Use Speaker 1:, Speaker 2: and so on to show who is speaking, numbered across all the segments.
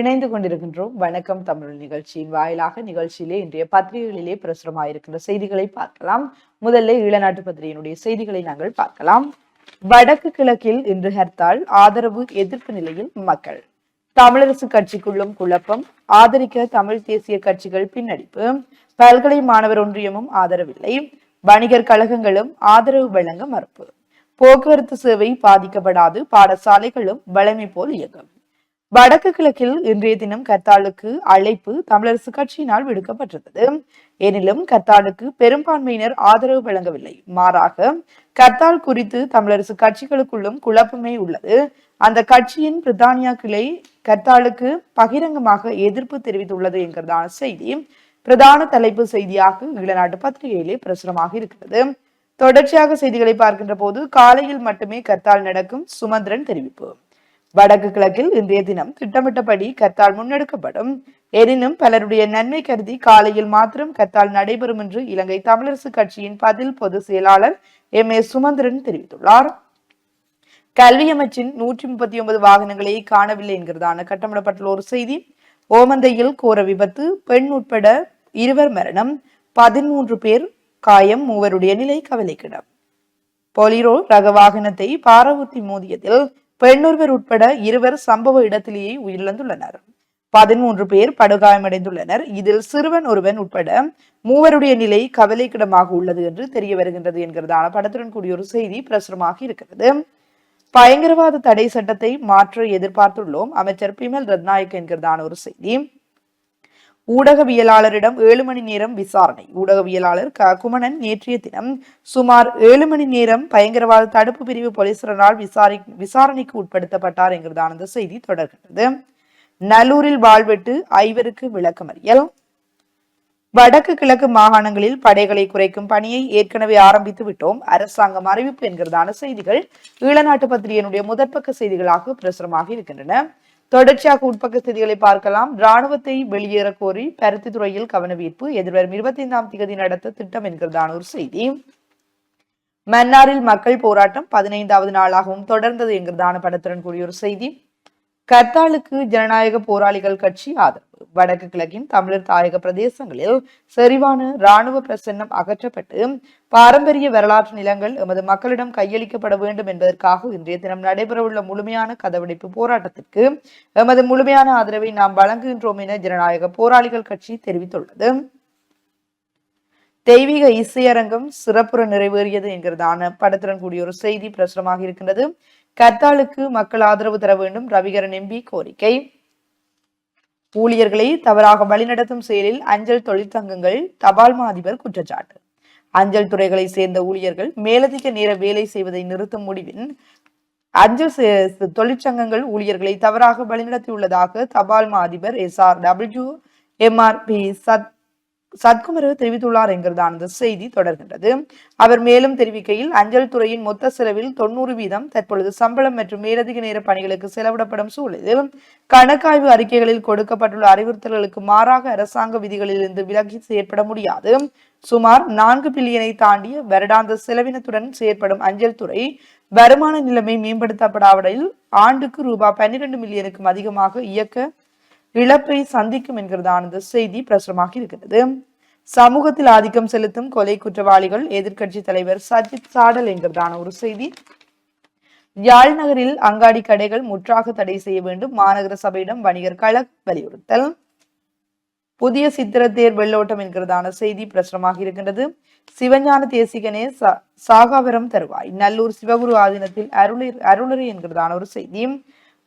Speaker 1: இணைந்து கொண்டிருக்கின்றோம். வணக்கம் தமிழ் நிகழ்ச்சியின் வாயிலாக நிகழ்ச்சியிலே இன்றைய பத்திரிகைகளிலே பிரசுரமாயிருக்கின்ற செய்திகளை பார்க்கலாம். முதல்ல ஈழநாட்டு பத்திரிகையினுடைய செய்திகளை நாங்கள் பார்க்கலாம். வடக்கு கிழக்கில் இன்று ஹர்த்தால் ஆதரவு எதிர்ப்பு நிலையில் மக்கள். தமிழரசு கட்சிக்குள்ளும் குழப்பம். ஆதரிக்க தமிழ் தேசிய கட்சிகள் பின்னடிப்பு. பல்கலை மாணவர் ஒன்றியமும் ஆதரவில்லை. வணிகர் கழகங்களும் ஆதரவு வழங்க மறுப்பு. போக்குவரத்து சேவை பாதிக்கப்படாது. பாடசாலைகளும் வளமை போல் இயங்கும். வடக்கு கிழக்கில் இன்றைய தினம் கத்தாலுக்கு அழைப்பு தமிழரசு கட்சியினால் விடுக்கப்பட்டிருந்தது. எனினும் கத்தாலுக்கு பெரும்பான்மையினர் ஆதரவு வழங்கவில்லை. மாறாக கத்தால் குறித்து தமிழரசு கட்சிகளுக்குள்ளும் குழப்பமே உள்ளது. அந்த கட்சியின் பிரித்தானியா கிளை கத்தாலுக்கு பகிரங்கமாக எதிர்ப்பு தெரிவித்துள்ளது என்கிறதான செய்தி பிரதான தலைப்பு செய்தியாக ஈழநாட்டு பத்திரிகையிலே பிரசுரமாக இருக்கிறது. தொடர்ச்சியாக செய்திகளை பார்க்கின்ற போது காலையில் மட்டுமே கர்த்தால் நடக்கும் சுமந்திரன் தெரிவிப்பு. வடக்கு கிழக்கில் இன்றைய தினம் திட்டமிட்டபடி கத்தால் முன்னெடுக்கப்படும். எனினும் பலருடைய நன்மை கருதி காலையில் மாத்திரம் கத்தால் நடைபெறும் என்று இலங்கை தமிழரசு கட்சியின் பதில் பொதுச் செயலாளர் எம். ஏ. சுமந்திரன் தெரிவித்துள்ளார். கல்வி அமைச்சின் நூற்றி முப்பத்தி ஒன்பது வாகனங்களை காணவில்லை என்கிறதான கட்டமிடப்பட்டுள்ள ஒரு செய்தி. ஓமந்தையில் கோர விபத்து பெண் உட்பட இருவர் மரணம் பதிமூன்று பேர் காயம் மூவருடைய நிலை கவலைக்கிடம். பொலிரோ ரக வாகனத்தை பாரவூர்த்தி மோதியதில் பெண்ணொருவர் உட்பட இருவர் சம்பவ இடத்திலேயே உயிரிழந்துள்ளனர். பதிமூன்று பேர் படுகாயமடைந்துள்ளனர். இதில் சிறுவன் ஒருவன் உட்பட மூவருடைய நிலை கவலைக்கிடமாக உள்ளது என்று தெரிய வருகின்றது என்கிறதான படத்துடன் கூடிய ஒரு செய்தி பிரசுரமாக இருக்கிறது. பயங்கரவாத தடை சட்டத்தை மாற்ற எதிர்பார்த்துள்ளோம். அமைச்சர் பிமல் ரத்நாயக் என்கிறதான ஒரு செய்தி. ஊடகவியலாளரிடம் ஏழு மணி நேரம் விசாரணை. ஊடகவியலாளர் க. குமணன் நேற்றைய தினம் சுமார் ஏழு மணி நேரம் பயங்கரவாத தடுப்பு பிரிவு போலீசரனால் விசாரி விசாரணைக்கு உட்படுத்தப்பட்டார் என்கிறதான அந்த செய்தி தொடர்கிறது நல்லூரில் வாழ்வெட்டு ஐவருக்கு விளக்கமறியல். வடக்கு கிழக்கு மாகாணங்களில் படைகளை குறைக்கும் பணியை ஏற்கனவே ஆரம்பித்து விட்டோம். அரசாங்கம் அறிவிப்பு என்கிறதான செய்திகள் ஈழநாட்டு பத்திரிகையினுடைய முதற்பக்க செய்திகளாக பிரசுரமாக இருக்கின்றன. தொடர்ச்சியாக உட்பக்க செய்திகளை பார்க்கலாம். ராணுவத்தை வெளியேற கோரி பருத்தி துறையில் கவனவீர்ப்பு. எதிர்வரும் இருபத்தி ஐந்தாம் தேதி நடத்த திட்டம் என்கிறதான ஒரு செய்தி. மன்னாரில் மக்கள் போராட்டம் பதினைந்தாவது நாளாகவும் தொடர்ந்தது என்கிறதான படத்துடன் கூடிய ஒரு செய்தி. கத்தாலுக்கு ஜனநாயக போராளிகள் கட்சி ஆதரவு. வடக்கு கிழக்கின் தமிழர் தாயக பிரதேசங்களில் செறிவான இராணுவ பிரசன்னம் அகற்றப்பட்டு பாரம்பரிய வரலாற்று நிலங்கள் எமது மக்களிடம் கையளிக்கப்பட வேண்டும் என்பதற்காக இன்றைய தினம் நடைபெறவுள்ள முழுமையான கதவடைப்பு போராட்டத்திற்கு எமது முழுமையான ஆதரவை நாம் வழங்குகின்றோம் என ஜனநாயக போராளிகள் கட்சி தெரிவித்துள்ளது. தெய்வீக இசையரங்கம் சிறப்புற நிறைவேறியது என்கிறதான படத்துடன் கூடிய ஒரு செய்தி பிரசுரமாக இருக்கின்றது. கர்த்தாலுக்கு மக்கள் ஆதரவு தர வேண்டும் ரவிகரன் எம்பி கோரிக்கை. ஊழியர்களை தவறாக வழிநடத்தும் செயலில் அஞ்சல் தொழிற்சங்கங்கள் தபால் மா அதிபர் குற்றச்சாட்டு. அஞ்சல் துறைகளை சேர்ந்த ஊழியர்கள் மேலதிக நேர வேலை செய்வதை நிறுத்தும் முடிவின் அஞ்சல் தொழிற்சங்கங்கள் ஊழியர்களை தவறாக வழிநடத்தியுள்ளதாக தபால் மா அதிபர் எஸ் ஆர் டபிள்யூ எம்ஆர்பி சத் சத்குமரு தெரிவித்துள்ளார் என்கிறதான செய்தி தொடர்கின்றது. அவர் மேலும் தெரிவிக்கையில் அஞ்சல் துறையின் மொத்த செலவில் தொண்ணூறு வீதம் தற்பொழுது சம்பளம் மற்றும் மேலதிக நேர பணிகளுக்கு செலவிடப்படும் சூழலில் கணக்காய்வு அறிக்கைகளில் கொடுக்கப்பட்டுள்ள அறிவுறுத்தல்களுக்கு மாறாக அரசாங்க விதிகளிலிருந்து விலகி செயற்பட முடியாது. சுமார் நான்கு பில்லியனை தாண்டிய வருடாந்த செலவினத்துடன் செயற்படும் அஞ்சல் துறை வருமான நிலைமை மேம்படுத்தப்படாவிடையில் ஆண்டுக்கு ரூபாய் பன்னிரண்டு மில்லியனுக்கும் அதிகமாக இயக்க இழப்பை சந்திக்கும் என்கிறதான இந்த செய்தி பிரசுரமாக இருக்கிறது. சமூகத்தில் ஆதிக்கம் செலுத்தும் கொலை குற்றவாளிகள் எதிர்கட்சி தலைவர் சஜித் சாடல் என்கிறதான ஒரு செய்தி. யாழ் நகரில் அங்காடி கடைகள் முற்றாக தடை செய்ய வேண்டும் மாநகர சபையிடம் வணிகர் கழக வலியுறுத்தல். புதிய சித்திரத்தேர் வெள்ளோட்டம் என்கிறதான செய்தி பிரசுரமாக இருக்கின்றது. சிவஞான தேசிகனே சாகாவரம் தருவாய். நல்லூர் சிவகுரு ஆதீனத்தில் அருளர் அருளரை என்கிறதான ஒரு செய்தி.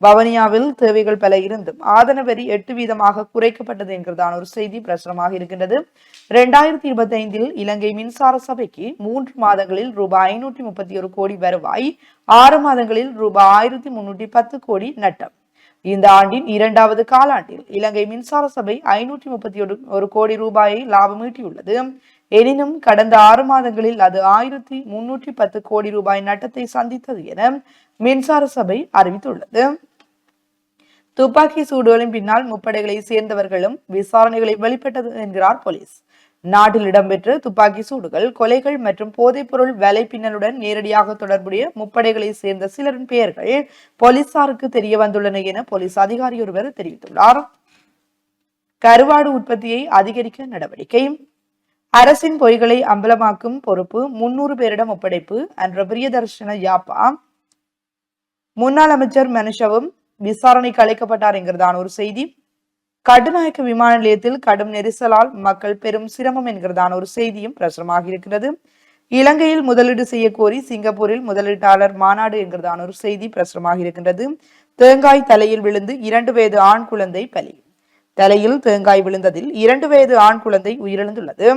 Speaker 1: வவனியாவில் தேவைகள் பல இருந்தும் ஆதன வரி எட்டு வீதமாக குறைக்கப்பட்டது என்கிறதான ஒரு செய்தி பிரசுரமாக இருக்கின்றது. இரண்டாயிரத்தி இருபத்தி ஐந்தில் இலங்கை மின்சார சபைக்கு மூன்று மாதங்களில் ரூபாய் ஐநூற்றி முப்பத்தி ஒரு கோடி வருவாய் ஆறு மாதங்களில் ரூபாய் ஆயிரத்தி முன்னூற்றி பத்து கோடி நட்டம். இந்த ஆண்டின் இரண்டாவது காலாண்டில் இலங்கை மின்சார சபை ஐநூற்றி முப்பத்தி ஒரு ஒரு கோடி ரூபாயை லாபம் ஈட்டியுள்ளது. எனினும் கடந்த ஆறு மாதங்களில் அது ஆயிரத்தி முன்னூற்றி பத்து கோடி ரூபாய் நட்டத்தை சந்தித்தது என மின்சார சபை அறிவித்துள்ளது. துப்பாக்கி சூடுகளின் பின்னால் முப்படைகளை சேர்ந்தவர்களும் விசாரணைகளை வெளிப்பட்டது என்கிறார் போலீஸ். நாட்டில் இடம்பெற்ற துப்பாக்கி சூடுகள் கொலைகள் மற்றும் போதைப்பொருள் வேலை பின்னலுடன் நேரடியாக தொடர்புடைய முப்படைகளை சேர்ந்த சிலரின் பெயர்கள் போலீசாருக்கு தெரிய வந்துள்ளன என போலீஸ் அதிகாரி ஒருவர் தெரிவித்துள்ளார். கருவாடு உற்பத்தியை அதிகரிக்க நடவடிக்கை. அரசின் பொய்களை அம்பலமாக்கும் பொறுப்பு முன்னூறு பேரிடம் ஒப்படைப்பு என்ற பிரியதர்ஷன யாப்பா. முன்னாள் அமைச்சர் மனுஷவும் விசாரணைக்கு அழைக்கப்பட்டார் என்கிறதான ஒரு செய்தி. கடுநாயக்க விமான நிலையத்தில் கடும் நெரிசலால் மக்கள் பெரும் சிரமம் என்கிறதான ஒரு செய்தியும் பிரசுரமாக இருக்கிறது. இலங்கையில் முதலீடு செய்ய கோரி சிங்கப்பூரில் முதலீட்டாளர் மாநாடு என்கிறதான ஒரு செய்தி பிரசுரமாக இருக்கின்றது. தேங்காய் தலையில் விழுந்து இரண்டு வயது ஆண் குழந்தை பலி. தலையில் தேங்காய் விழுந்ததில் இரண்டு வயது ஆண் குழந்தை உயிரிழந்துள்ளது.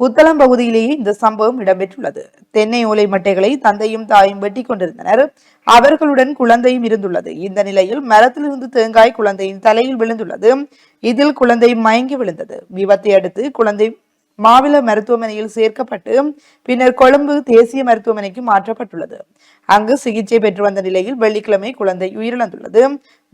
Speaker 1: புத்தளம் பகுதியிலேயே இந்த சம்பவம் இடம்பெற்றுள்ளது. தென்னை ஓலை மட்டைகளை தந்தையும் தாயும் வெட்டி கொண்டிருந்தனர். அவர்களுடன் குழந்தையும் இருந்துள்ளது. இந்த நிலையில் மரத்திலிருந்து தேங்காய் குழந்தையின் தலையில் விழுந்துள்ளது. இதில் குழந்தை மயங்கி விழுந்தது. விபத்தை அடுத்து குழந்தை மாவில மருத்துவமனையில் சேர்க்கப்பட்டு பின்னர் கொழும்பு தேசிய மருத்துவமனைக்கு மாற்றப்பட்டுள்ளது. அங்கு சிகிச்சை பெற்று வந்த நிலையில் வெள்ளிக்கிழமை குழந்தை உயிரிழந்துள்ளது.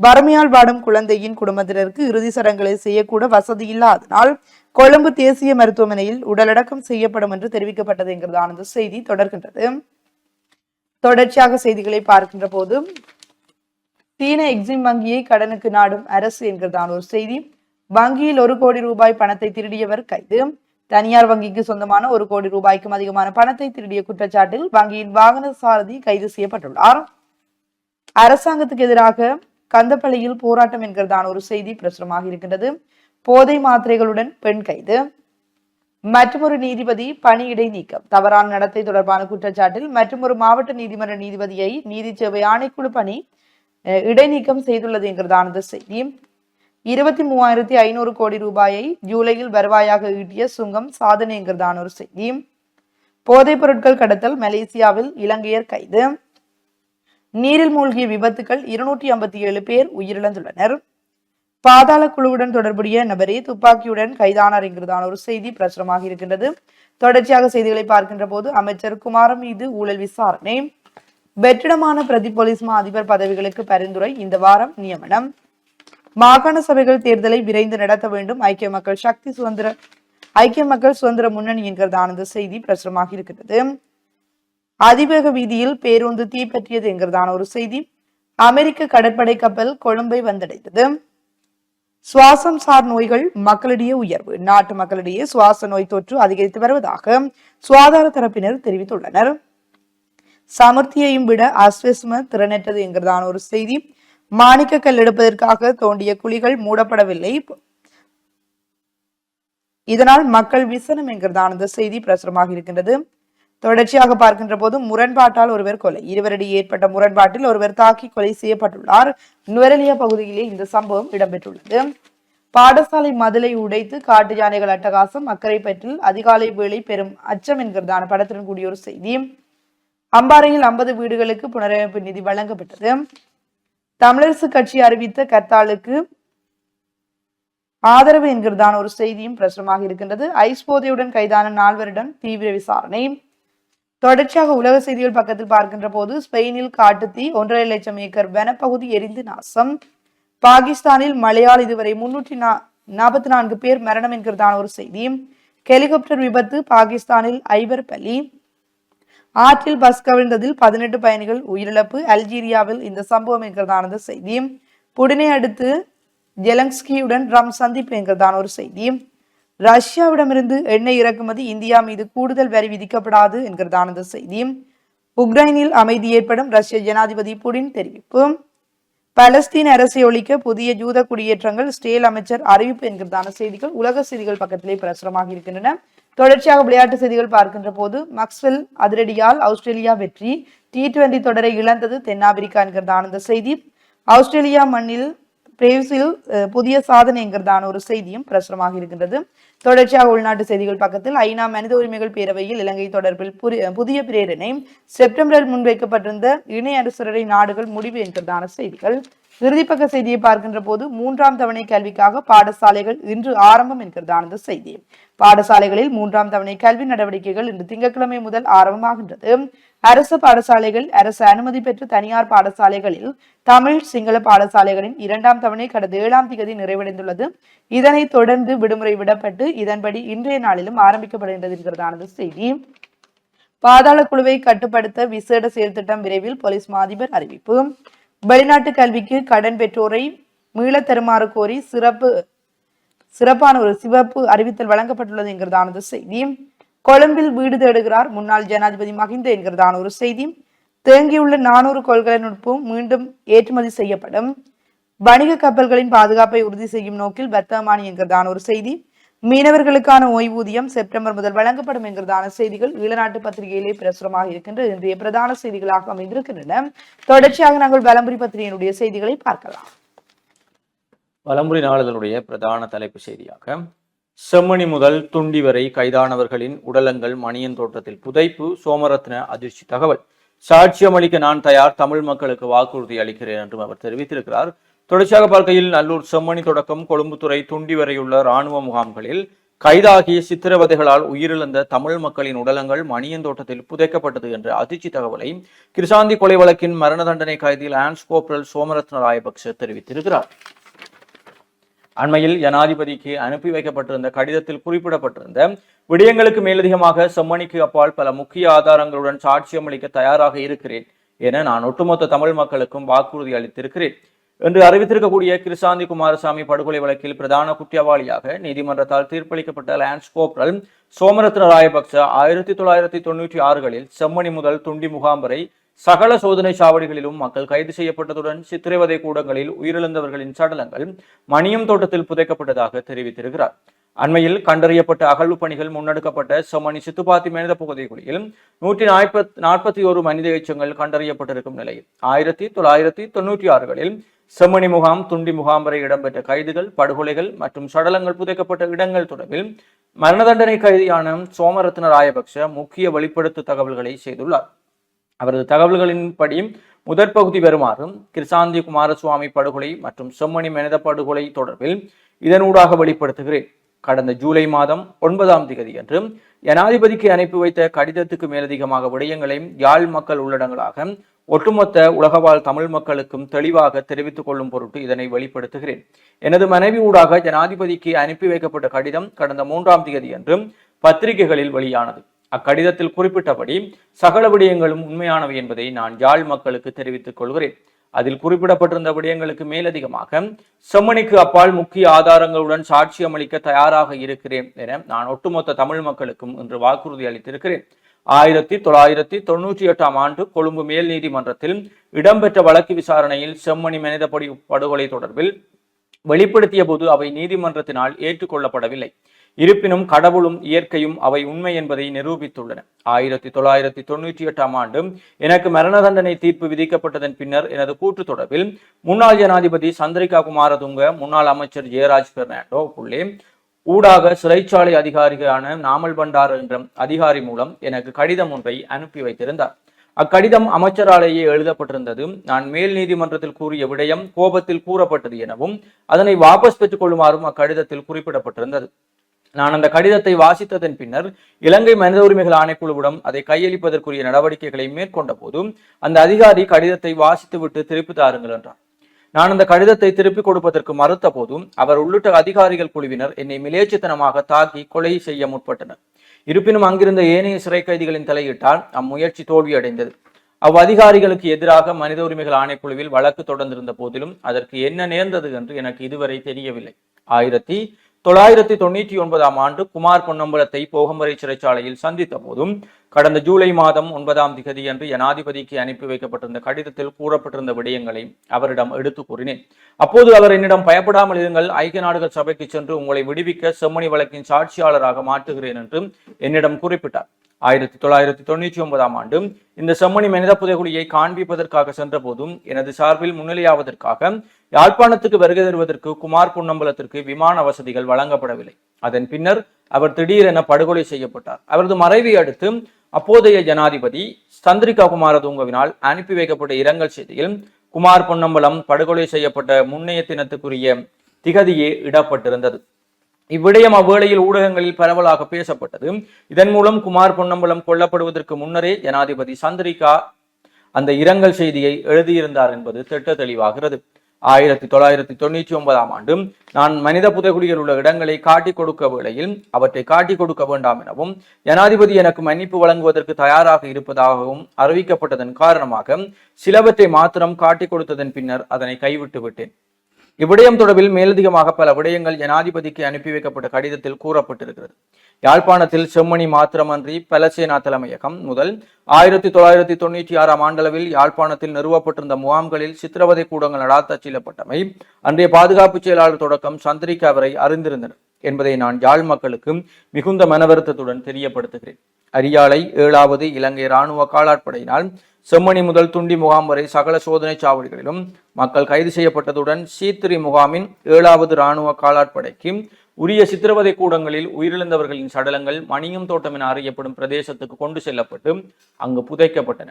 Speaker 1: வறுமையால் வாடும் குழந்தையின் குடும்பத்தினருக்கு இறுதி சடங்குகளை செய்யக்கூட வசதி இல்லாதனால் கொழும்பு தேசிய மருத்துவமனையில் உடலடக்கம் செய்யப்படும் என்று தெரிவிக்கப்பட்டது என்கிறதான செய்தி தொடர்கின்றது. தொடர்ச்சியாக செய்திகளை பார்க்கின்ற போது சீன எக்ஸிம் வங்கியை கடனுக்கு நாடும் அரசு என்கிறதான ஒரு செய்தி. வங்கியில் ஒரு கோடி ரூபாய் பணத்தை திருடியவர் கைது. தனியார் வங்கிக்கு சொந்தமான ஒரு கோடி ரூபாய்க்கும் அதிகமான பணத்தை திருடிய குற்றச்சாட்டில் வங்கியின் வாகன சாரதி கைது செய்யப்பட்டுள்ளார் அரசாங்கத்துக்கு எதிராக கந்தப்பள்ளியில் போராட்டம் என்கிறதான ஒரு செய்தி பிரசுரமாக இருக்கின்றது. போதை மாத்திரைகளுடன் பெண் கைது. மற்றொரு நீதிபதி பணியிடை நீக்கம். தவறான நடத்தை தொடர்பான குற்றச்சாட்டில் மற்றொரு மாவட்ட நீதிமன்ற நீதிபதியை நீதி சேவை ஆணைக்குழு பணி அஹ், இடைநீக்கம் செய்துள்ளது என்கிறதான செய்தி. இருபத்தி மூவாயிரத்தி ஐநூறு கோடி ரூபாயை ஜூலையில் வருவாயாக ஈட்டிய சுங்கம் சாதனைங்கிறதான ஒரு செய்தி. போதைப் பொருட்கள் கடத்தல் மலேசியாவில் இலங்கையர் கைது. நீரில் மூழ்கிய விபத்துக்கள் இருநூற்றி ஐம்பத்தி ஏழு பேர் உயிரிழந்துள்ளனர். பாதாள குழுவுடன் தொடர்புடைய நபரே துப்பாக்கியுடன் கைதானார் என்கிறதான ஒரு செய்தி பிரசுரமாக இருக்கின்றது. தொடர்ச்சியாக செய்திகளை பார்க்கின்ற போது அமைச்சர் குமாரம் மீது ஊழல் விசாரணை. வெற்றிடமான பிரதி போலீஸ் மா அதிபர் பதவிகளுக்கு பரிந்துரை இந்த வாரம் நியமனம். மாகாண சபைகள் தேர்தலை விரைந்து நடத்த வேண்டும். ஐக்கிய மக்கள் சக்தி சுதந்திர ஐக்கிய மக்கள் சுதந்திர முன்னணி என்கிறதான இந்த செய்தி பிரசுரமாக இருக்கிறது அதிவேக வீதியில் பேருந்து தீப்பற்றியது என்கிறதான ஒரு செய்தி. அமெரிக்க கடற்படை கப்பல் கொழும்பை வந்தடைந்தது. சுவாசம் சார் நோய்கள் மக்களிடையே உயர்வு. நாட்டு மக்களிடையே சுவாச நோய் தொற்று அதிகரித்து வருவதாக சுகாதார தரப்பினர் தெரிவித்துள்ளனர். சமர்த்தியையும் விட அஸ்வஸ்ம திறனற்றது என்கிறதான ஒரு செய்தி. மாணிக்க கல் எடுப்பதற்காக தோண்டிய குழிகள் மூடப்படவில்லை. இதனால் மக்கள் விசனம் என்கிறதான அந்த செய்தி பிரசுரமாக இருக்கின்றது. தொடர்ச்சியாக பார்க்கின்ற போது முரண்பாட்டால் ஒருவர் கொலை. இருவரிடையே ஏற்பட்ட முரண்பாட்டில் ஒருவர் தாக்கி கொலை செய்யப்பட்டுள்ளார். நுவரெலியா பகுதியிலே இந்த சம்பவம் இடம்பெற்றுள்ளது. பாடசாலை மதிலை உடைத்து காட்டு யானைகள் அட்டகாசம் அக்கரைப்பற்றில் அதிகாலை வேளை பெரும் அச்சம் என்கிறதான படத்துடன் கூடிய ஒரு செய்தி. அம்பாறையில் ஐம்பது வீடுகளுக்கு புனரமைப்பு நிதி வழங்கப்பட்டது. தமிழரசு கட்சி அறிவித்த கர்த்தாளுக்கு ஆதரவு என்கிறதான ஒரு செய்தியும் பிரசுரமாக இருக்கின்றது. ஐஸ் போதையுடன் கைதான நால்வரிடம் தீவிர விசாரணை. தொடர்ச்சியாக உலக செய்திகள் பக்கத்தில் பார்க்கின்ற போது ஸ்பெயினில் காட்டுத்தீ ஒன்றரை லட்சம் ஏக்கர் வனப்பகுதி எரிந்து நாசம். பாகிஸ்தானில் மழையால் இதுவரை முன்னூற்றி நா நாற்பத்தி நான்கு பேர் மரணம் என்கிறதான ஒரு செய்தி. ஹெலிகாப்டர் விபத்து பாகிஸ்தானில் ஐவர் பலி. ஆற்றில் பஸ் கவிழ்ந்ததில் பதினெட்டு பயணிகள் உயிரிழப்பு. அல்ஜீரியாவில் இந்த சம்பவம் என்கிறதானது செய்தி. புடினை அடுத்து ஜெலங்ஸ்கியுடன் ட்ரம் சந்திப்பு என்கிறதான ஒரு செய்தி. ரஷ்யாவிடமிருந்து எண்ணெய் இறக்குமதி இந்தியா மீது கூடுதல் வரி விதிக்கப்படாது என்கிறதான செய்தியும் செய்தி. உக்ரைனில் அமைதி ஏற்படும் ரஷ்ய ஜனாதிபதி புடின் தெரிவிப்பு. பலஸ்தீன் அரசை ஒழிக்க புதிய ஜூத குடியேற்றங்கள் ஸ்டேல் அமைச்சர் அறிவிப்பு என்கிறதான செய்திகள் உலக செய்திகள் பக்கத்திலே பிரசுரமாக இருக்கின்றன. தொடர்ச்சியாக விளையாட்டு செய்திகள் பார்க்கின்ற போது மக்ஸ்வெல் அதிரடியால் ஆஸ்திரேலியா வெற்றி டி டுவெண்டி தொடரை இழந்தது தென்னாப்பிரிக்கா என்கிறதான இந்த செய்தி. ஆஸ்திரேலியா மண்ணில் பிரேசில் புதிய சாதனை என்கிறதான ஒரு செய்தியும் பிரசுரமாக இருக்கின்றது. தொடர்ச்சியாக உள்நாட்டு செய்திகள் பக்கத்தில் ஐநா மனித உரிமைகள் பேரவையில் இலங்கை தொடர்பில் புதிய பிரேரணை செப்டம்பரில் முன்வைக்கப்பட்டிருந்த இணை அனுசரணை நாடுகள் முடிவு என்கிறதான செய்திகள். இறுதிப்பக்க செய்தியை பார்க்கின்ற போது மூன்றாம் தவணை கல்விக்காக பாடசாலைகள் இன்று ஆரம்பம் என்கிறதான செய்தி. பாடசாலைகளில் மூன்றாம் தவணை கல்வி நடவடிக்கைகள் இன்று திங்கட்கிழமை முதல் ஆரம்பமாகின்றது. அரசு பாடசாலைகள் அரசு அனுமதி பெற்ற தனியார் பாடசாலைகளில் தமிழ் சிங்கள பாடசாலைகளின் இரண்டாம் தவணை கடந்த ஏழாம் தேதி நிறைவடைந்துள்ளது. இதனை தொடர்ந்து விடுமுறை விடப்பட்டு இதன்படி இன்றைய நாளிலும் ஆரம்பிக்கப்படுகின்றது என்கிறதானது செய்தி. பாதாள குழுவை கட்டுப்படுத்த விசேட செயல் திட்டம் விரைவில் போலீஸ் மாதிபர் அறிவிப்பு. வெளிநாட்டு கல்விக்கு கடன் பெற்றோரை மீளத் தருமாறு கோரி சிறப்பு சிறப்பான ஒரு சிவப்பு அறிவித்தல் வழங்கப்பட்டுள்ளது என்கிறதானது செய்தியும். கொழும்பில் வீடு தேடுகிறார் முன்னாள் ஜனாதிபதி மஹிந்த என்கிறதான ஒரு செய்தி தேங்கியுள்ள நானூறு கொள்கை நுட்பம் மீண்டும் ஏற்றுமதி செய்யப்படும். வணிக கப்பல்களின் பாதுகாப்பை உறுதி செய்யும் நோக்கில் வர்த்தமானி என்கிறதான ஒரு செய்தி. மீனவர்களுக்கான ஓய்வூதியம் செப்டம்பர் முதல் வழங்கப்படும் என்கிறதான செய்திகள் ஈழநாட்டு பத்திரிகையிலே பிரசுரமாக இருக்கின்ற இன்றைய பிரதான செய்திகளாக அமைந்திருக்கின்றன. தொடர்ச்சியாக நாங்கள் வலம்புரி பத்திரிகையினுடைய செய்திகளை பார்க்கலாம்.
Speaker 2: வலம்புரி நாளிதழுடைய பிரதான தலைப்பு செய்தியாக செம்மணி முதல் துண்டி வரை கைதானவர்களின் உடலங்கள் மணியன் தோட்டத்தில் புதைப்பு சோமரத்ன அதிர்ச்சி தகவல். சாட்சியம் அளிக்க நான் தயார் தமிழ் மக்களுக்கு வாக்குறுதி அளிக்கிறேன் என்றும் அவர் தெரிவித்திருக்கிறார். தொடர்ச்சியாக பார்க்கையில் நல்லூர் செம்மணி தொடக்கம் கொழும்புத்துறை துண்டி வரையுள்ள இராணுவ முகாம்களில் கைதாகிய சித்திரவதைகளால் உயிரிழந்த தமிழ் மக்களின் உடலங்கள் மணியன் தோட்டத்தில் புதைக்கப்பட்டது என்ற அதிர்ச்சி தகவலை கிருசாந்தி கொலை வழக்கின் மரண தண்டனை கைதியில் ஆன்ஸ் கோப்ரல் சோமரத்ன ராயபக்ச தெரிவித்திருக்கிறார். அண்மையில் ஜனாதிபதிக்கு அனுப்பி வைக்கப்பட்டிருந்த கடிதத்தில் குறிப்பிடப்பட்டிருந்த விடயங்களுக்கு மேலதிகமாக செம்மணிக்கு அப்பால் பல முக்கிய ஆதாரங்களுடன் சாட்சியம் அளிக்க தயாராக இருக்கிறேன் என நான் ஒட்டுமொத்த தமிழ் மக்களுக்கும் வாக்குறுதி அளித்திருக்கிறேன். என்று அறிவித்திருக்கக்கூடிய கிருசாந்தி குமாரசாமி படுகொலை வழக்கில் பிரதான குற்றவாளியாக நீதிமன்றத்தால் தீர்ப்பளிக்கப்பட்ட லான்ஸ் கோப்ரல் சோமரத்ன ராயபக்ச ஆயிரத்தி தொள்ளாயிரத்தி தொண்ணூற்றி ஆறுகளில் செம்மணி முதல் துண்டி முகாம் வரை சகல சோதனை சாவடிகளிலும் மக்கள் கைது செய்யப்பட்டதுடன் சித்திரைவதை கூடங்களில் உயிரிழந்தவர்களின் சடலங்கள் மணியம் தோட்டத்தில் புதைக்கப்பட்டதாக தெரிவித்திருக்கிறார். அண்மையில் கண்டறியப்பட்ட அகழ்வு பணிகள் முன்னெடுக்கப்பட்ட செம்மணி சித்துப்பாத்தி மேனித பகுதிகளில் நூற்றி நாற்பத் நாற்பத்தி ஒரு மனித எச்சங்கள் கண்டறியப்பட்டிருக்கும் நிலையில். ஆயிரத்தி தொள்ளாயிரத்தி தொண்ணூற்றி ஆறுகளில் செம்மணி முகாம் துண்டி முகாம் வரை இடம்பெற்ற கைதுகள் படுகொலைகள் மற்றும் சடலங்கள் புதைக்கப்பட்ட இடங்கள் தொடர்பில் மரண தண்டனை கைதியான சோமரத்ன ராயபக்ச முக்கிய வெளிப்படுத்து தகவல்களை செய்துள்ளார். அவரது தகவல்களின்படி முதற் பகுதி வருமாறும் கிருசாந்தி குமாரசுவாமி படுகொலை மற்றும் செம்மணி மனித படுகொலை தொடர்பில் இதனூடாக வெளிப்படுத்துகிறேன். கடந்த ஜூலை மாதம் ஒன்பதாம் தேதி அன்று ஜனாதிபதிக்கு அனுப்பி வைத்த கடிதத்துக்கு மேலதிகமாக விடயங்களை யாழ் மக்கள் உள்ளடங்களாக ஒட்டுமொத்த உலகவாழ் தமிழ் மக்களுக்கும் தெளிவாக தெரிவித்துக் கொள்ளும் பொருட்டு இதனை வெளிப்படுத்துகிறேன். எனது மனைவி ஊடாக ஜனாதிபதிக்கு அனுப்பி வைக்கப்பட்ட கடிதம் கடந்த மூன்றாம் தேதி அன்று பத்திரிகைகளில் வெளியானது. அக்கடிதத்தில் குறிப்பிட்டபடி சகல விடயங்களும் உண்மையானவை என்பதை நான் யாழ் மக்களுக்கு தெரிவித்துக் கொள்கிறேன். அதில் குறிப்பிடப்பட்டிருந்த விடயங்களுக்கு மேலதிகமாக செம்மணிக்கு அப்பால் முக்கிய ஆதாரங்களுடன் சாட்சியம் அளிக்க தயாராக இருக்கிறேன் என நான் ஒட்டுமொத்த தமிழ் மக்களுக்கும் இன்று வாக்குறுதி அளித்திருக்கிறேன். ஆயிரத்தி தொள்ளாயிரத்தி தொண்ணூற்றி எட்டாம் ஆண்டு கொழும்பு மேல் நீதிமன்றத்தில் இடம்பெற்ற வழக்கு விசாரணையில் செம்மணி மனிதப்படி படுகொலை தொடர்பில் வெளிப்படுத்திய போது அவை நீதிமன்றத்தினால் ஏற்றுக்கொள்ளப்படவில்லை. இருப்பினும் கடவுளும் இயற்கையும் அவை உண்மை என்பதை நிரூபித்துள்ளன. ஆயிரத்தி தொள்ளாயிரத்தி தொண்ணூற்றி எட்டாம் ஆண்டு எனக்கு மரண தண்டனை தீர்ப்பு விதிக்கப்பட்டதன் பின்னர் எனது கூட்டு தொடர்பில் முன்னாள் ஜனாதிபதி சந்திரிகா குமாரதுங்க முன்னாள் அமைச்சர் ஜெயராஜ் பெர்னாண்டோ புள்ளே ஊடாக சிறைச்சாலை அதிகாரியான நாமல் பண்டார் என்ற அதிகாரி மூலம் எனக்கு கடிதம் ஒன்றை அனுப்பி வைத்திருந்தார். அக்கடிதம் அமைச்சராலேயே எழுதப்பட்டிருந்தது. நான் மேல் நீதிமன்றத்தில் கூறிய விடயம் கோபத்தில் கூறப்பட்டது எனவும் அதனை வாபஸ் பெற்றுக் கொள்ளுமாறும் அக்கடிதத்தில் குறிப்பிடப்பட்டிருந்தது. நான் அந்த கடிதத்தை வாசித்ததன் பின்னர் இலங்கை மனித உரிமைகள் ஆணைக்குழுவிடம் அதை கையளிப்பதற்குரிய நடவடிக்கைகளை மேற்கொண்ட போதும் அந்த அதிகாரி கடிதத்தை வாசித்துவிட்டு திருப்பி தாருங்கள் என்றார் நான் அந்த கடிதத்தை திருப்பிக் கொடுப்பதற்கு மறுத்த போதும் அவர் உள்ளிட்ட அதிகாரிகள் குழுவினர் என்னை மிலேச்சத்தனமாக தாக்கி கொலை செய்ய முற்பட்டனர். இருப்பினும் அங்கிருந்த ஏனைய சிறை கைதிகளின் தலையிட்டால் அம்முயற்சி தோல்வியடைந்தது. அவ் அதிகாரிகளுக்கு எதிராக மனித உரிமைகள் ஆணைக்குழுவில் வழக்கு தொடர்ந்திருந்த போதிலும் அதற்கு என்ன நேர்ந்தது என்று எனக்கு இதுவரை தெரியவில்லை. ஆயிரத்தி தொள்ளாயிரத்தி தொண்ணூற்றி ஒன்பதாம் ஆண்டு குமார் பொன்னம்பலத்தை போகம்பரை சிறைச்சாலையில் சந்தித்த போதும் கடந்த ஜூலை மாதம் ஒன்பதாம் திகதி அன்று ஜனாதிபதிக்கு அனுப்பி வைக்கப்பட்டிருந்த கடிதத்தில் கூறப்பட்டிருந்த விடயங்களை அவரிடம் எடுத்து கூறினேன். அப்போது அவர் என்னிடம் பயப்படாமல் இருங்கள் ஐக்கிய நாடுகள் சபைக்கு சென்று உங்களை விடுவிக்க செம்மணி வழக்கின் சாட்சியாளராக மாற்றுகிறேன் என்று என்னிடம் குறிப்பிட்டார். ஆயிரத்தி தொள்ளாயிரத்தி தொண்ணூற்றி ஒன்பதாம் ஆண்டு இந்த செம்மணி மனித புதைகுழியை காண்பிப்பதற்காக சென்ற போதும் எனது சார்பில் முன்னிலையாவதற்காக யாழ்ப்பாணத்துக்கு வருகை தருவதற்கு குமார் பொன்னம்பலத்திற்கு விமான வசதிகள் வழங்கப்படவில்லை. அதன் பின்னர் அவர் திடீரென படுகொலை செய்யப்பட்டார். அவரது மறைவை அடுத்து அப்போதைய ஜனாதிபதி சந்திரிகா குமாரதுங்கவினால் அனுப்பி வைக்கப்பட்ட இரங்கல் செய்தியில் குமார் பொன்னம்பலம் படுகொலை செய்யப்பட்ட முன்னைய தினத்துக்குரிய திகதியே இடப்பட்டிருந்தது. இவ்விடயம் அவ்வேளையில் ஊடகங்களில் பரவலாக பேசப்பட்டது. இதன் மூலம் குமார் பொன்னம்பலம் கொல்லப்படுவதற்கு முன்னரே ஜனாதிபதி சந்திரிகா அந்த இரங்கல் செய்தியை எழுதியிருந்தார் என்பது திட்ட தெளிவாகிறது. ஆயிரத்தி தொள்ளாயிரத்தி தொண்ணூற்றி ஒன்பதாம் ஆண்டு நான் மனித புதைகுழியில் உள்ள இடங்களை காட்டிக் கொடுக்க வேளையில் அவற்றை காட்டிக் கொடுக்க வேண்டாம் எனவும் ஜனாதிபதி எனக்கு மன்னிப்பு வழங்குவதற்கு தயாராக இருப்பதாகவும் அறிவிக்கப்பட்டதன் காரணமாக சிலவற்றை மாத்திரம் காட்டிக் கொடுத்ததன் பின்னர் அதனை கைவிட்டு விட்டேன். இவ்விடயம் தொடர்பில் மேலதிகமாக பல விடயங்கள் ஜனாதிபதிக்கு அனுப்பி வைக்கப்பட்ட கடிதத்தில் கூறப்பட்டிருக்கிறது. யாழ்ப்பாணத்தில் செம்மணி மாத்திரமன்றி பலசேனா தலைமையகம் முதல் ஆயிரத்தி தொள்ளாயிரத்தி தொண்ணூற்றி ஆறாம் ஆண்டளவில் யாழ்ப்பாணத்தில் நிறுவப்பட்டிருந்த முகாம்களில் சித்திரவதை கூடங்கள் நடாத்தச் செல்லப்பட்டமை அன்றைய பாதுகாப்பு செயலாளர் தொடக்கம் சந்திரிகா வரை அறிந்திருந்தனர் என்பதை நான் யாழ் மக்களுக்கு மிகுந்த மனவருத்தத்துடன் தெரியப்படுத்துகிறேன். அரியாலை ஏழாவது இலங்கை இராணுவ காலாட்படையினால் செம்மணி முதல் துண்டி முகாம் வரை சகல சோதனை சாவடிகளிலும் மக்கள் கைது செய்யப்பட்டதுடன் சீத்திரி முகாமின் ஏழாவது இராணுவ காலாட்படைக்கு உரிய சித்திரவதை கூடங்களில் உயிரிழந்தவர்களின் சடலங்கள் மணியம் தோட்டம் என அறியப்படும் பிரதேசத்துக்கு கொண்டு செல்லப்பட்டு அங்கு புதைக்கப்பட்டன.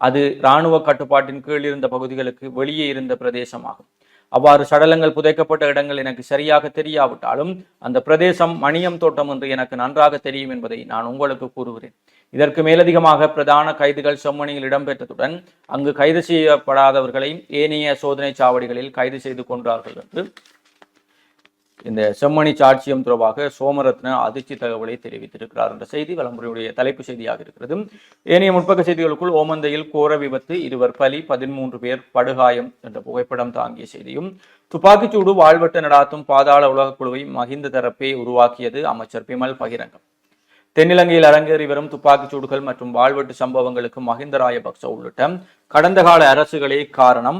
Speaker 2: அது இராணுவ கட்டுப்பாட்டின் கீழ் இருந்த பகுதிகளுக்கு வெளியே இருந்த பிரதேசமாகும். அவ்வாறு சடலங்கள் புதைக்கப்பட்ட இடங்கள் எனக்கு சரியாக தெரியாவிட்டாலும் அந்த பிரதேசம் மணியம் தோட்டம் என்று எனக்கு நன்றாக தெரியும் என்பதை நான் உங்களுக்கு கூறுகிறேன். இதற்கு மேலதிகமாக பிரதான கைதுகள் செம்மணியில் இடம்பெற்றதுடன் அங்கு கைது செய்யப்படாதவர்களை ஏனைய சோதனை சாவடிகளில் கைது செய்து கொண்டார்கள் என்று இந்த செம்மணி சாட்சியம் தொடர்பாக சோமரத்ன அதிர்ச்சி தகவலை தெரிவித்திருக்கிறார் என்ற செய்தி வலமுறையுடைய தலைப்பு செய்தியாக இருக்கிறது. ஏனைய முற்பக்க செய்திகளுக்குள் ஓமந்தையில் கோர விபத்து இருவர் பலி பதிமூன்று பேர் படுகாயம் என்ற புகைப்படம் தாங்கிய செய்தியும் துப்பாக்கிச்சூடு வாழ்வட்ட நடாத்தும் பாதாள உலகக் குழுவை மஹிந்த தரப்பே உருவாக்கியது அமைச்சர் பிமல் பகிரங்கம். தென்னிலங்கையில் அரங்கேறி வரும் துப்பாக்கிச் சூடுகள் மற்றும் வாழ்வெட்டு சம்பவங்களுக்கு மஹிந்த ராயபக்ச உள்ளிட்ட கடந்த கால அரசுகளே காரணம்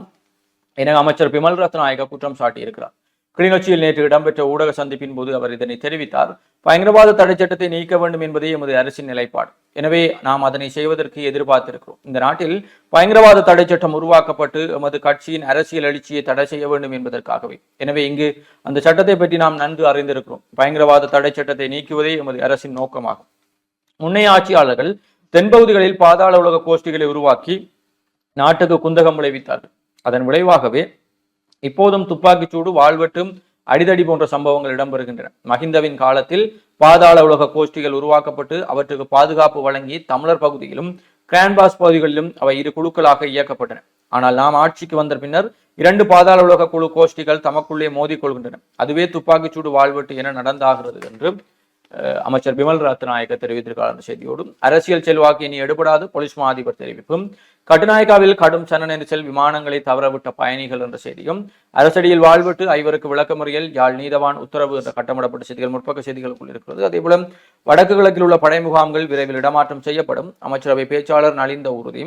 Speaker 2: என அமைச்சர் பிமல் ரத்நாயக குற்றம் சாட்டியிருக்கிறார். கிளிநொச்சியில் நேற்று இடம்பெற்ற ஊடக சந்திப்பின் போது அவர் இதனை தெரிவித்தார். பயங்கரவாத தடை சட்டத்தை நீக்க வேண்டும் என்பதே எமது அரசின் நிலைப்பாடு. எனவே நாம் அதனை செய்வதற்கு எதிர்பார்த்திருக்கிறோம். இந்த நாட்டில் பயங்கரவாத தடை சட்டம் உருவாக்கப்பட்டு எமது கட்சியின் அரசியல் எழுச்சியை தடை செய்ய வேண்டும் என்பதற்காகவே. எனவே இங்கு அந்த சட்டத்தை பற்றி நாம் நன்கு அறிந்திருக்கிறோம். பயங்கரவாத தடை சட்டத்தை நீக்குவதே எமது அரசின் நோக்கமாகும். முன்னைய ஆட்சியாளர்கள் தென்பகுதிகளில் பாதாள உலக கோஷ்டிகளை உருவாக்கி நாட்டுக்கு குந்தகம் விளைவித்தார்கள். அதன் விளைவாகவே இப்போதும் துப்பாக்கிச்சூடு வாழ்வெட்டும் அடிதடி போன்ற சம்பவங்கள் இடம்பெறுகின்றன. மஹிந்தவின் காலத்தில் பாதாள உலக கோஷ்டிகள் உருவாக்கப்பட்டு அவற்றுக்கு பாதுகாப்பு வழங்கி தமிழர் பகுதியிலும் கிரான்பாஸ் பகுதிகளிலும் அவை இரு குழுக்களாக இயக்கப்பட்டன. ஆனால் நாம் ஆட்சிக்கு வந்த பின்னர் இரண்டு பாதாள உலக குழு கோஷ்டிகள் தமக்குள்ளே மோதிக்கொள்கின்றன அதுவே துப்பாக்கிச்சூடு வாழ்வெட்டு என நடந்தாகிறது என்று அஹ், அமைச்சர் பிமல் ரத்நாயக்க தெரிவித்திருக்கார் என்ற செய்தியோடும் அரசியல் செல்வாக்கு இனி எடுபடாது போலீஸ் மாதிபர் தெரிவிப்பும் கட்டுநாயக்காவில் கடும் சன நெரிசல் விமானங்களை தவறவிட்ட பயணிகள் என்ற செய்தியும் அரசடியில் வாழ்விட்டு ஐவருக்கு விளக்கமுறையில் யாழ் நீதவான் உத்தரவு என்ற கட்டமிடப்பட்ட செய்திகள் முற்பக்க செய்திகளுக்குள் இருக்கிறது. அதேபோல வடக்கு கிழக்கில் உள்ள படை முகாம்கள் விரைவில் இடமாற்றம் செய்யப்படும். அமைச்சரவை பேச்சாளர் நலிந்த உறுதி.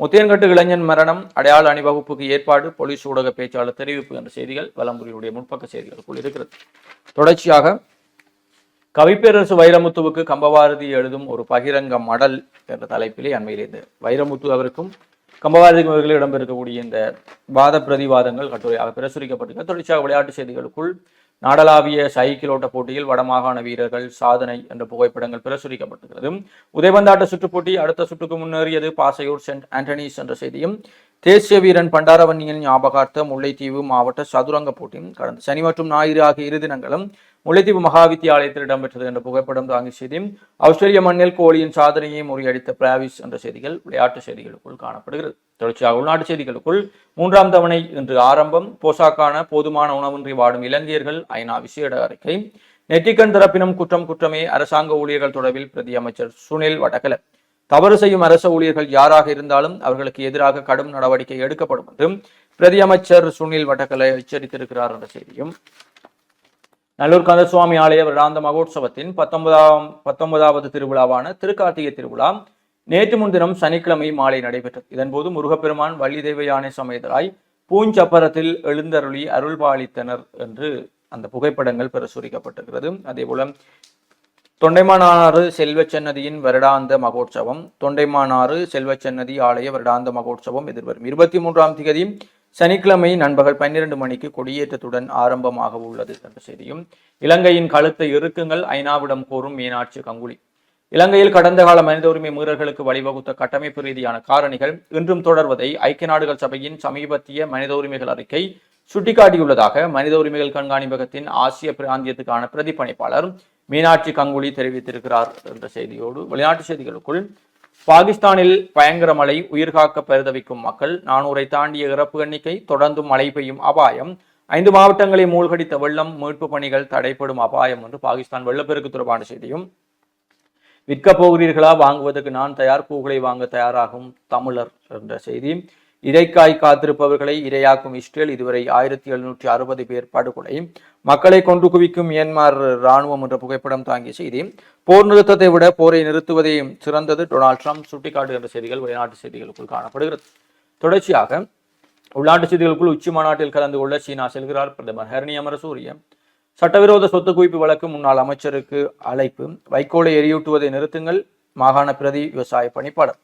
Speaker 2: முத்தியன்கட்டு இளைஞன் மரணம் அடையாள அணிவகுப்புக்கு ஏற்பாடு போலீஸ் ஊடக பேச்சாளர் தெரிவிப்பு என்ற செய்திகள் வலம்புரியுடைய முற்பக்க செய்திகளுக்குள் இருக்கிறது. தொடர்ச்சியாக கவிப்பேரரசு வைரமுத்துவுக்கு கம்பபாரதி எழுதும் ஒரு பகிரங்க மடல் என்ற தலைப்பிலே அண்மையில் இந்த வைரமுத்து அவருக்கும் கம்பபாரதி அவர்களும் இடம்பெறக்கூடிய இந்த வாத பிரதிவாதங்கள் கட்டுரையாக பிரசுரிக்கப்பட்டிருக்க தொடர்ச்சியாக விளையாட்டு செய்திகளுக்குள் நாடளாவிய சைக்கிள் ஓட்ட போட்டியில் வடமாகாண வீரர்கள் சாதனை என்ற புகைப்படங்கள் பிரசுரிக்கப்பட்டிருக்கிறது. உதயபந்தாட்ட சுற்றுப்போட்டி அடுத்த சுற்றுக்கு முன்னேறியது பாசையூர் சென்ட் ஆண்டனிஸ் என்ற செய்தியும் தேசிய வீரன் பண்டாரவன்னியின் ஞாபகார்த்த முல்லைத்தீவு மாவட்ட சதுரங்க போட்டியும் கடந்த சனி மற்றும் ஞாயிறு ஆகிய இரு தினங்களும் முல்லைத்தீவு மகா வித்தியாலயத்தில் இடம்பெற்றது என்ற புகைப்படம் தாங்கிய செய்தியும் ஆஸ்திரேலிய மண்ணில் கோலியின் சாதனையை முறியடித்த பிராவிஸ் என்ற செய்திகள் விளையாட்டு செய்திகளுக்குள் காணப்படுகிறது. தொடர்ச்சியாக உள்நாட்டு செய்திகளுக்குள் மூன்றாம் தவணை இன்று ஆரம்பம். போசாக்கான போதுமான உணவின்றி வாடும் இலங்கையர்கள் ஐநா விசேட அறிக்கை. நெற்றிக்கண் தரப்பினும் குற்றம் குற்றமே அரசாங்க ஊழியர்கள் தொடர்பில் பிரதி அமைச்சர் சுனில் வடகல. தவறு செய்யும் அரச ஊழியர்கள் யாராக இருந்தாலும் அவர்களுக்கு எதிராக கடும் நடவடிக்கை எடுக்கப்படும் என்றும் பிரதி அமைச்சர் சுனில் வடகல எச்சரித்திருக்கிறார் என்ற செய்தியும் நல்லூர் கந்தசுவாமி ஆலய வருடாந்த மகோத்சவத்தின் பத்தொன்பதாம் பத்தொன்பதாவது திருவிழாவான திருக்கார்த்திகை திருவிழா நேற்று முன்தினம் சனிக்கிழமை மாலை நடைபெற்றது. இதன்போது முருகப்பெருமான் வள்ளி தெய்வ யானை சமேதராய் பூஞ்சப்பரத்தில் எழுந்தருளி அருள்பாலித்தனர் என்று அந்த புகைப்படங்கள் பிரசுரிக்கப்பட்டிருக்கிறது. அதே போல தொண்டைமானாறு செல்வச்சன்னதியின் வருடாந்த மகோற்சவம் தொண்டைமானாறு செல்வச்சன்னதி ஆலய வருடாந்த மகோற்சவம் எதிர்வரும் இருபத்தி மூன்றாம் திகதி சனிக்கிழமை நண்பகல் பன்னிரண்டு மணிக்கு கொடியேற்றத்துடன் ஆரம்பமாக உள்ளது என்ற செய்தியும் இலங்கையின் கழுத்தை இறுக்குங்கள் ஐநாவிடம் கோரும் மீனாட்சி கங்குலி. இலங்கையில் கடந்த கால மனித உரிமை மீறல்களுக்கு வழிவகுத்த கட்டமைப்பு ரீதியான காரணிகள் இன்றும் தொடர்வதை ஐக்கிய நாடுகள் சபையின் சமீபத்திய மனித உரிமைகள் அறிக்கை சுட்டிக்காட்டியுள்ளதாக மனித உரிமைகள் கண்காணிப்பகத்தின் ஆசிய பிராந்தியத்துக்கான பிரதிப்பணிப்பாளர் மீனாட்சி கங்குலி தெரிவித்திருக்கிறார் என்ற செய்தியோடு வெளிநாட்டு செய்திகளுக்குள் பாகிஸ்தானில் பயங்கர மழை உயிர்காக்க பரிதவிக்கும் மக்கள் நானூரை தாண்டிய இறப்பு எண்ணிக்கை தொடர்ந்தும் மழை பெய்யும் அபாயம். ஐந்து மாவட்டங்களை மூழ்கடித்த வெள்ளம் மீட்பு பணிகள் தடைப்படும் அபாயம் என்று பாகிஸ்தான் வெள்ளப்பெருக்கு தொடர்பான செய்தியும். விற்க போகிறீர்களா? வாங்குவதற்கு நான் தயார் பூகளை வாங்க தயாராகும் தமிழர் என்ற செய்தி இறைக்காய் காத்திருப்பவர்களை இரையாக்கும் இஸ்ரேல் இதுவரை ஆயிரத்தி எழுநூற்றி அறுபது பேர் படுகொலை மக்களை கொன்று குவிக்கும் மியான்மர் ராணுவம் என்ற புகைப்படம் தாங்கிய செய்தி போர் நிறுத்தத்தை விட போரை நிறுத்துவதே சிறந்தது. டொனால்ட் ட்ரம்ப் சுட்டிக்காட்டுகின்ற செய்திகள் வெளிநாட்டு செய்திகளுக்குள் காணப்படுகிறது. தொடர்ச்சியாக உள்நாட்டு செய்திகளுக்குள் உச்சி மாநாட்டில் கலந்து கொள்ள சீனா செல்கிறார் பிரதமர் ஹரணி அமரசூரிய. சட்டவிரோத சொத்து குவிப்பு வழக்கு முன்னாள் அமைச்சருக்கு அழைப்பு. வைக்கோலை எரியூட்டுவதை நிறுத்துங்கள் மாகாண பிரதி விவசாய பணிப்பாளர்.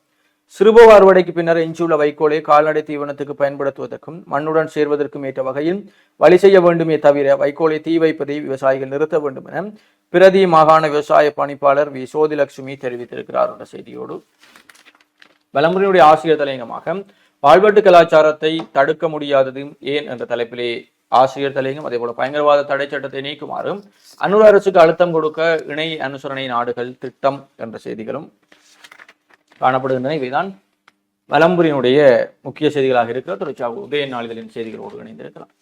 Speaker 2: சிறுபோக அறுவடைக்கு பின்னர் எஞ்சியுள்ள வைக்கோலை கால்நடை தீவனத்துக்கு பயன்படுத்துவதற்கும் மண்ணுடன் சேர்வதற்கும் ஏற்ற வகையில் வழி செய்ய வேண்டுமே தவிர வைக்கோலை தீ வைப்பதை விவசாயிகள் நிறுத்த வேண்டும் என பிரதி மாகாண விவசாய பணிப்பாளர் வி. சோதிலட்சுமி தெரிவித்திருக்கிறார். என்ற செய்தியோடு வலம்புரியுடைய ஆசிரியர் தலையங்கமாக வாழ்வெட்டு கலாச்சாரத்தை தடுக்க முடியாதது ஏன் என்ற தலைப்பிலே ஆசிரியர் தலையங்கம் அதே போல பயங்கரவாத தடை சட்டத்தை நீக்குமாறும் அன்னூர் அரசுக்கு அழுத்தம் கொடுக்க இணை அனுசரணை நாடுகள் திட்டம் என்ற செய்திகளும் காணப்படுகின்றன. இவைதான் வலம்புரியினுடைய முக்கிய செய்திகளாக இருக்கிற தொடர்ச்சியாக உதய நாளிதழின் செய்திகளோடு இணைந்திருக்கலாம்.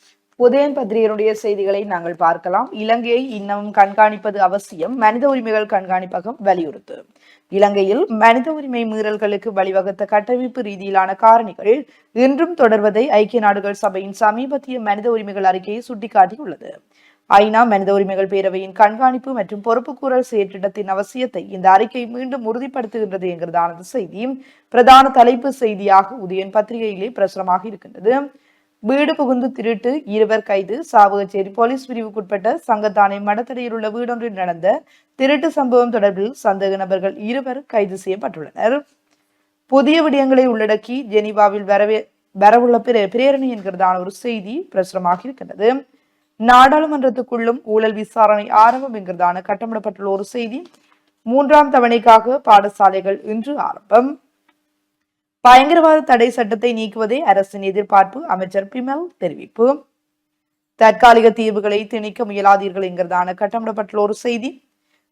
Speaker 1: உதயன் பத்திரிகையினுடைய செய்திகளை நாங்கள் பார்க்கலாம். இலங்கையை இன்னமும் கண்காணிப்பது அவசியம். மனித உரிமைகள் கண்காணிப்பகம் வலியுறுத்து. இலங்கையில் மனித உரிமை மீறல்களுக்கு வழிவகுத்த கட்டமைப்பு ரீதியிலான காரணிகள் இன்றும் தொடர்வதை ஐக்கிய நாடுகள் சபையின் சமீபத்திய மனித உரிமைகள் அறிக்கையை சுட்டிக்காட்டியுள்ளது. ஐநா மனித உரிமைகள் பேரவையின் கண்காணிப்பு மற்றும் பொறுப்புக்கூறல் செயற்றிட்டத்தின் அவசியத்தை இந்த அறிக்கை மீண்டும் உறுதிப்படுத்துகின்றது என்கிறதானது செய்தி பிரதான தலைப்பு செய்தியாக உதயன் பத்திரிகையிலே பிரசுரமாக இருக்கின்றது. வீடு புகுந்து திருட்டு இருவர் கைது சாவகச்சேரி போலீஸ் பிரிவுக்குட்பட்ட சங்கத்தானை மடத்தடையில் உள்ள வீடொன்றில் நடந்த திருட்டு சம்பவம் தொடர்பில் சந்தேக நபர்கள் இருவர் கைது செய்யப்பட்டுள்ளனர். புதிய விடயங்களை உள்ளடக்கி ஜெனீவாவில் வரவே வரவுள்ள பிர பிரேரணை என்கிறதான ஒரு செய்தி பிரசுரமாக இருக்கின்றது. நாடாளுமன்றத்துக்குள்ளும் ஊழல் விசாரணை ஆரம்பம் என்கிறதான கட்டமிடப்பட்டுள்ள ஒரு செய்தி. மூன்றாம் தவணைக்காக பாடசாலைகள் இன்று ஆரம்பம். பயங்கரவாத தடை சட்டத்தை நீக்குவதே அரசின் எதிர்பார்ப்பு அமைச்சர் பிமல் தெரிவிப்பு. தற்காலிக தீர்வுகளை திணிக்க முயலாதீர்கள் என்கிறதான கட்டமிடப்பட்டுள்ள ஒரு செய்தி.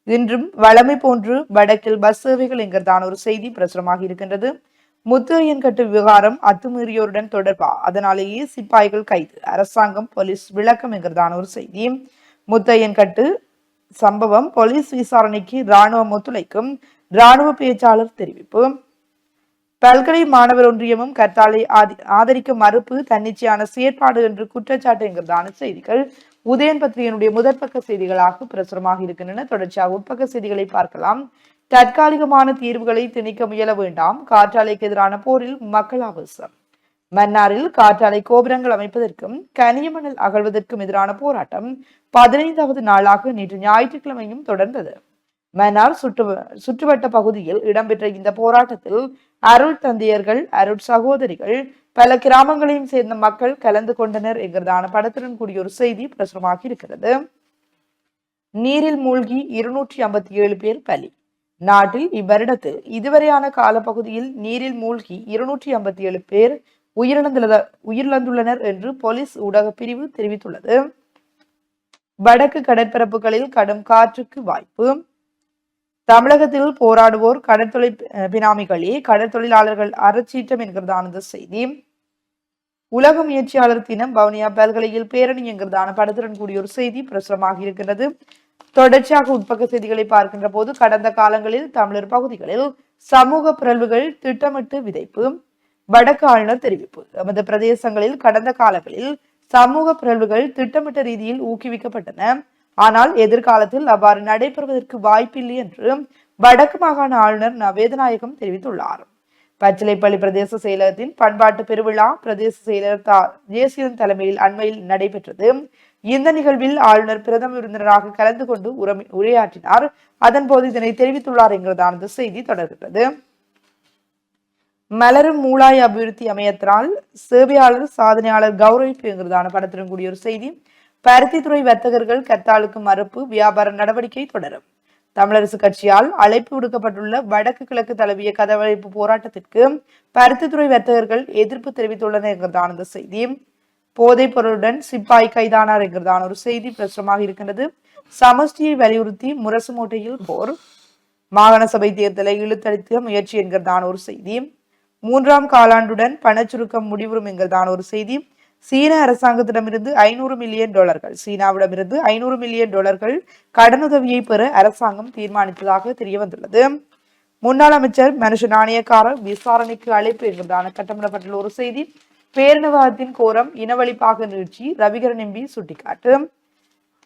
Speaker 1: இன்றும் வளமை போன்று வடக்கில் பஸ் சேவைகள் என்கிறதான ஒரு செய்தி பிரசுரமாக இருக்கின்றது. முத்துரையன்கட்டு விவகாரம் அத்துமீறியோருடன் தொடர்பா? அதனாலேயே சிப்பாய்கள் கைது. அரசாங்கம் போலீஸ் விளக்கம் என்கிறதான ஒரு செய்தி. முத்தையன்கட்டு சம்பவம் போலீஸ் விசாரணைக்கு இராணுவம் ஒத்துழைக்கும் இராணுவ பேச்சாளர் தெரிவிப்பு. பல்கலை மாணவர் ஒன்றியமும் கர்த்தாலை ஆதரிக்க மறுப்பு தன்னிச்சையான செயற்பாடு என்று குற்றச்சாட்டு என்கிறதான செய்திகள். உதயன் பத்திரிகையினுடைய முதற்பக்க செய்திகளாக பிரசுரமாக இருக்கின்றன. தொடர்ச்சியாக உட்பக்க செய்திகளை பார்க்கலாம். தற்காலிகமான தீர்வுகளை திணிக்க முயல வேண்டாம். காற்றாலைக்கு எதிரான போரில் மக்கள் ஆவேசம். மன்னாரில் காற்றாலை கோபுரங்கள் அமைப்பதற்கும் கனியமணல் அகழ்வதற்கும் எதிரான போராட்டம் பதினைந்தாவது நாளாக நேற்று ஞாயிற்றுக்கிழமையும் தொடர்ந்தது. மன்னார் சுற்று சுற்றுவட்ட பகுதியில் இடம்பெற்ற இந்த போராட்டத்தில் அருள் தந்தையர்கள் அருள் சகோதரிகள் பல கிராமங்களையும் சேர்ந்த மக்கள் கலந்து கொண்டனர் என்கிறதான படத்துடன் கூடிய ஒரு செய்தி பிரசுரமாகி இருக்கிறது. நீரில் மூழ்கி இருநூற்றி ஐம்பத்தி ஏழு பேர் பலி. நாட்டில் இவ்வருடத்தில் இதுவரையான காலப்பகுதியில் நீரில் மூழ்கி இருநூற்றி ஐம்பத்தி ஏழு பேர் உயிரிழந்துள்ள உயிரிழந்துள்ளனர் என்று போலீஸ் ஊடக பிரிவு தெரிவித்துள்ளது. வடக்கு கடற்பரப்புகளில் கடும் காற்றுக்கு வாய்ப்பு. தமிழகத்தில் போராடுவோர் கடற்தொழில் பினாமிகளே கடற்தொழிலாளர்கள் அறச்சீற்றம் என்கிறதானது செய்தி. உலக முயற்சியாளர் தினம் வவுனியா பல்கலையில் பேரணி என்கிறதான படத்துடன் கூடிய ஒரு செய்தி பிரசுரமாக இருக்கின்றது. தொடர்ச்சியாக உட்பக்க செய்திகளை பார்க்கின்ற போது கடந்த காலங்களில் தமிழர் பகுதிகளில் சமூக பிறழ்வுகள் திட்டமிட்டு விதைப்பு வடக்கு ஆளுநர் தெரிவிப்பு. எமது பிரதேசங்களில் கடந்த காலங்களில் சமூக பிறழ்வுகள் திட்டமிட்ட ரீதியில் ஊக்குவிக்கப்பட்டன. ஆனால் எதிர்காலத்தில் அவ்வாறு நடைபெறுவதற்கு வாய்ப்பில்லை என்று வடக்கு மாகாண ஆளுநர் நவேதநாயகம் தெரிவித்துள்ளார். பச்சிலைப்பள்ளி பிரதேச செயலகத்தின் பண்பாட்டு பெருவிழா பிரதேச செயலர் தா. ஜேசியன் தலைமையில் அண்மையில் நடைபெற்றது. இந்த நிகழ்வில் ஆளுநர் பிரதம விருந்தினராக கலந்து கொண்டு உரமி உரையாற்றினார். அதன் போது இதனை தெரிவித்துள்ளார் என்கிறதானது செய்தி தொடர்கிறது. மலரும் மூலாய் அபிவிருத்தி அமையத்தினால் சேவையாளர் சாதனையாளர் கௌரவிப்பு என்கிறதான படத்துடன் கூடிய ஒரு செய்தி. பருத்தித்துறை வர்த்தகர்கள் கத்தாளுக்கு மறுப்பு வியாபார நடவடிக்கை தொடரும். தமிழரசு கட்சியால் அழைப்பு விடுக்கப்பட்டுள்ள வடக்கு கிழக்கு தழுவிய கதவழைப்பு போராட்டத்திற்கு பருத்தித்துறை வர்த்தகர்கள் எதிர்ப்பு தெரிவித்துள்ளனர் என்கிறதான செய்தி. போதைப் பொருளுடன் சிப்பாய் கைதானார் என்கிறதான ஒரு செய்தி பிரசுரமாக இருக்கின்றது. சமஷ்டியை வலியுறுத்தி முரசு மூட்டையில் போர். மாகாண சபை தேர்தலை இழுத்தடித்த முயற்சி என்கிறதான ஒரு செய்தி. மூன்றாம் காலாண்டுடன் பணச்சுருக்கம் முடிவுறும் என்கிறதான ஒரு செய்தி. சீன அரசாங்கத்திடமிருந்து ஐநூறு மில்லியன் டாலர்கள் சீனாவிடமிருந்து ஐநூறு மில்லியன் டாலர்கள் கடனுதவியை பெற அரசாங்கம் தீர்மானித்ததாக தெரிய வந்துள்ளது முன்னாள் அமைச்சர் மனுஷ நாணயக்காரர் விசாரணைக்கு அழைப்பு என்பதான கட்டமிடப்பட்டுள்ள ஒரு செய்தி. பேரினவாதத்தின் கோரம் இனவழிப்பாக நீட்சி ரவிகரன் எம்பி சுட்டிக்காட்டு.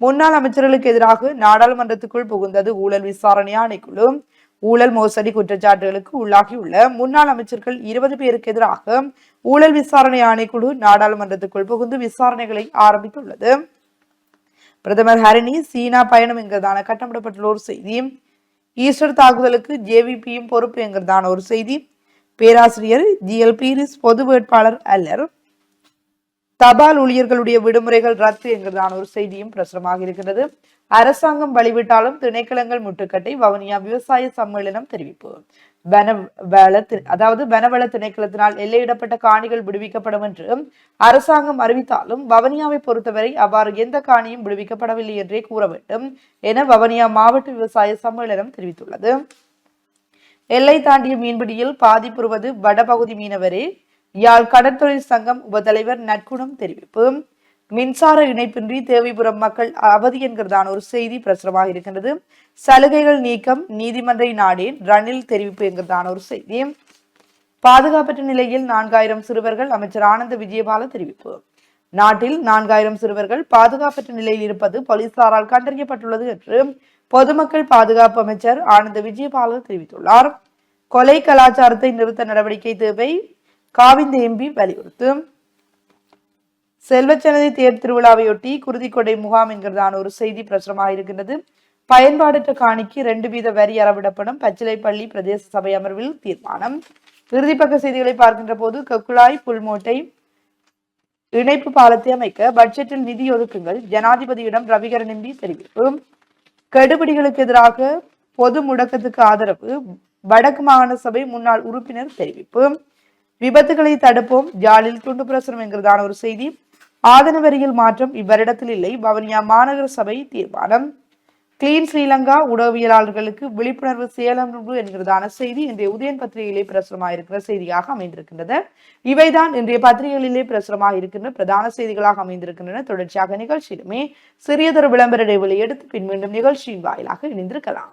Speaker 1: முன்னாள் அமைச்சர்களுக்கு எதிராக நாடாளுமன்றத்துக்குள் புகுந்தது ஊழல் விசாரணை ஆணைக்குழு. ஊழல் மோசடி குற்றச்சாட்டுகளுக்கு உள்ளாகியுள்ள முன்னாள் அமைச்சர்கள் இருபது பேருக்கு எதிராக ஊழல் விசாரணை ஆணைக்குழு நாடாளுமன்றத்துக்குள் புகுந்து விசாரணைகளை ஆரம்பித்துள்ளது. பிரதமர் ஹரிணி சீனா பயணம் என்கிறதான கட்டமிடப்பட்டுள்ள ஒரு செய்தி. ஈஸ்டர் தாக்குதலுக்கு ஜேவிபியும் பொறுப்பு என்கிறதான ஒரு செய்தி. பேராசிரியர் ஜிஎல் பீரிஸ் பொது வேட்பாளர் அல்லர். தபால் ஊழியர்களுடைய விடுமுறைகள் ரத்து என்கிறதான ஒரு செய்தியும் பிரசுரமாக இருக்கிறது. அரசாங்கம் வழிவிட்டாலும் திணைக்களங்கள் முட்டுக்கட்டை வவுனியா விவசாய சம்மேளனம் தெரிவிப்பு. வனவள அதாவது வனவள திணைக்களத்தினால் எல்லையிடப்பட்ட காணிகள் விடுவிக்கப்படும் என்று அரசாங்கம் அறிவித்தாலும் வவனியாவை பொறுத்தவரை அவ்வாறு எந்த காணியும் விடுவிக்கப்படவில்லை என்றே கூற வேண்டும் என வவனியா மாவட்ட விவசாய சம்மேளனம் தெரிவித்துள்ளது. எல்லை தாண்டிய மீன்பிடியில் பாதிப்புறுவது வடபகுதி மீனவரே. யாழ் கடற்தொழில் சங்கம் உபதலைவர் நற்குணம் தெரிவிப்பு. மின்சார இணைப்பின்றி தேவைப்புறம் மக்கள் அவதி என்கிறதான ஒரு செய்தி பிரசுரமாக இருக்கின்றது. சலுகைகள் நீக்கம் நீதிமன்றை நாடேன் ரணில் தெரிவிப்பு என்கிறதான ஒரு செய்தி. பாதுகாப்பற்ற நிலையில் நான்காயிரம் சிறுவர்கள் அமைச்சர் ஆனந்த விஜயபால தெரிவிப்பு. நாட்டில் நான்காயிரம் சிறுவர்கள் பாதுகாப்பற்ற நிலையில் இருப்பது போலீசாரால் கண்டறியப்பட்டுள்ளது என்று பொதுமக்கள் பாதுகாப்பு அமைச்சர் ஆனந்த விஜயபால தெரிவித்துள்ளார். கொலை கலாச்சாரத்தை நிறுத்த நடவடிக்கை தேவை காவிந்த எம்பி வலியுறுத்து. செல்வச்சனதி தேர் திருவிழாவையொட்டி குருதிக்கொடை முகாம் என்கிறதான ஒரு செய்தி பிரசுரமாக இருக்கின்றது பயன்பாடற்ற காணிக்கு ரெண்டு வீத வரி அறவிடப்படும் பச்சிலைப்பள்ளி பிரதேச சபை அமர்வில் தீர்மானம். இறுதிப்பக்க செய்திகளை பார்க்கின்ற போது கக்குழாய் புல்மோட்டை இணைப்பு பாலத்தை அமைக்க பட்ஜெட்டில் நிதி ஒதுக்குங்கள் ஜனாதிபதியிடம் ரவிகரன் எம்பி தெரிவிப்பு. கெடுபிடிகளுக்கு எதிராக பொது முடக்கத்துக்கு ஆதரவு வடக்கு மாகாண சபை முன்னாள் உறுப்பினர் தெரிவிப்பு. விபத்துகளை தடுப்போம் ஜாலில் துண்டு பிரசுரம் என்கிறதான ஒரு செய்தி. ஆதன வரியில் மாற்றம் இவ்வரிடத்தில் இல்லை. பவனியா மாநகர சபை தீர்மானம். கிளீன் ஸ்ரீலங்கா உடவியலாளர்களுக்கு விழிப்புணர்வு சேலம்பு என்கிறதான செய்தி இன்றைய உதயன் பத்திரிகையிலே பிரசுரமாக இருக்கிற செய்தியாக அமைந்திருக்கின்றது. இவைதான் இன்றைய பத்திரிகைகளிலே பிரசுரமாக இருக்கின்ற பிரதான செய்திகளாக அமைந்திருக்கின்றன. தொடர்ச்சியாக நிகழ்ச்சியிலுமே சிறியதொரு விளம்பர இடைவெளி எடுத்து பின் மீண்டும் நிகழ்ச்சியின் வாயிலாக இணைந்திருக்கலாம்.